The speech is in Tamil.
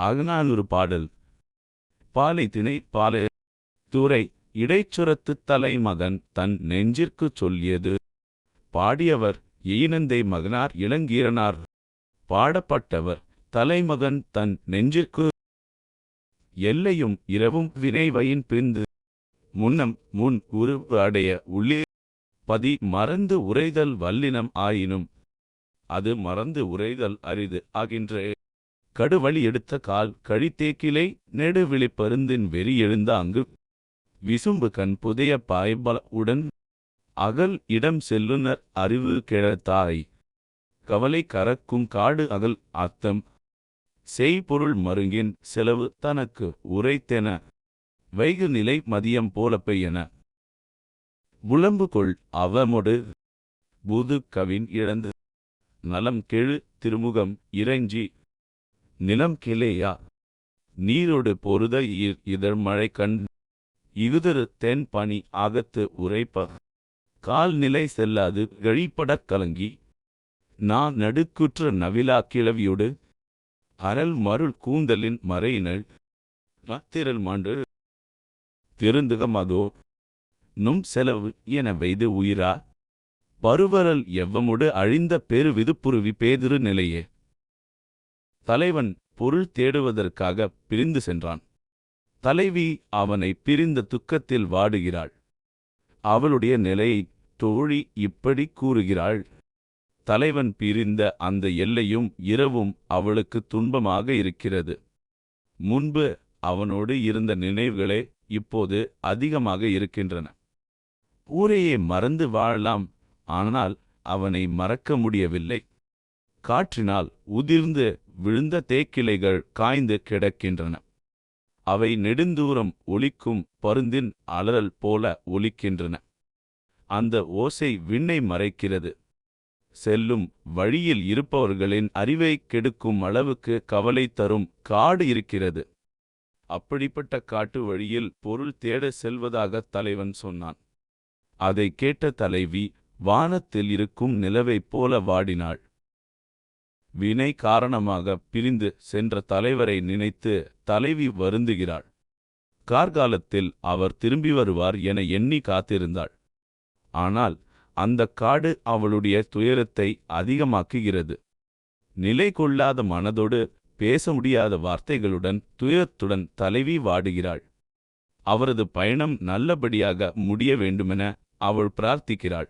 அகநானூறு பாடல். பாலை திணை பாலை துறை இடைச்சுரத்து தலைமகன் தன் நெஞ்சிற்குச் சொல்லியது. பாடியவர் ஈனந்தை மகனார் இளங்கீரனார். பாடப்பட்டவர் தலைமகன் தன் நெஞ்சிற்கு எல்லையும் இரவும் வினைவையின் பிந்து முன்னம் முன் உருவு அடைய உள்ளே பதி மறந்து உரைதல் வல்லினம் ஆயினும் அது மறந்து உரைதல் அரிது ஆகின்றே. கடுவழி எடுத்த கால் கழித்தேக்கிலை நெடுவிழி பருந்தின் வெறி எழுந்த அங்கு விசும்பு கண் புதைய பாய்பல உடன் அகல் இடம் செல்லுனர் அறிவு கிழத்தாய் கவலை கறக்கும் காடு அகல் அத்தம் செய்பொருள் மருங்கின் செலவு தனக்கு உரைத்தென. வைகு நிலை மதியம் போல பெய்யன. உளம்பு கொள் அவமொடு. புது கவின் இழந்து. நலம் கெழு திருமுகம் இறைஞ்சி. நிலம் கிளேயா? நீரொடு பொருத ஈர் இதழ் மழை கண் இகுதரு தென் பனி ஆகத்து உரைப்ப கால் நிலை செல்லாது கழிப்படக் கலங்கி. நான் நடுக்குற்ற நவிலா கிளவியோடு. அரல் மருள் கூந்தலின் மறையினள் திரள் மாண்டு. திருந்துகமதோ நும் செலவு என வைது உயிரா? பருவரல் எவ்வமுடு அழிந்த பெருவிதுப்புருவி பேதிரு நிலையே. தலைவன் பொருள் தேடுவதற்காக பிரிந்து சென்றான். தலைவி அவனை பிரிந்த துக்கத்தில் வாடுகிறாள். அவளுடைய நிலையை தோழி இப்படி கூறுகிறாள். தலைவன் பிரிந்த அந்த எல்லையும் இரவும் அவளுக்கு துன்பமாக இருக்கிறது. முன்பு அவனோடு இருந்த நினைவுகளே இப்போது அதிகமாக இருக்கின்றன. ஊரையே மறந்து வாழலாம் ஆனால் அவனை மறக்க முடியவில்லை. காற்றினால் உதிர்ந்து விழுந்த தேக்கிளைகள் காய்ந்து கிடக்கின்றன. அவை நெடுந்தூரம் ஒலிக்கும் பருந்தின் அலறல் போல ஒலிக்கின்றன. அந்த ஓசை விண்ணை மறைக்கிறது. செல்லும் வழியில் இருப்பவர்களின் அறிவை கெடுக்கும் அளவுக்கு கவலை தரும் காடு இருக்கிறது. அப்படிப்பட்ட காட்டு வழியில் பொருள் தேட செல்வதாக தலைவன் சொன்னான். அதை கேட்ட தலைவி வானத்தில் இருக்கும் நிலவைப் போல வாடினாள். வினை காரணமாக பிரிந்து சென்ற தலைவரை நினைத்து தலைவி வருந்துகிறாள். கார்காலத்தில் அவர் திரும்பி வருவார் என எண்ணி காத்திருந்தாள். ஆனால் அந்த காடு அவளுடைய துயரத்தை அதிகமாக்குகிறது. நிலை கொள்ளாத மனதோடு பேச முடியாத வார்த்தைகளுடன் துயரத்துடன் தலைவி வாடுகிறாள். அவரது பயணம் நல்லபடியாக முடிய வேண்டுமென அவள் பிரார்த்திக்கிறாள்.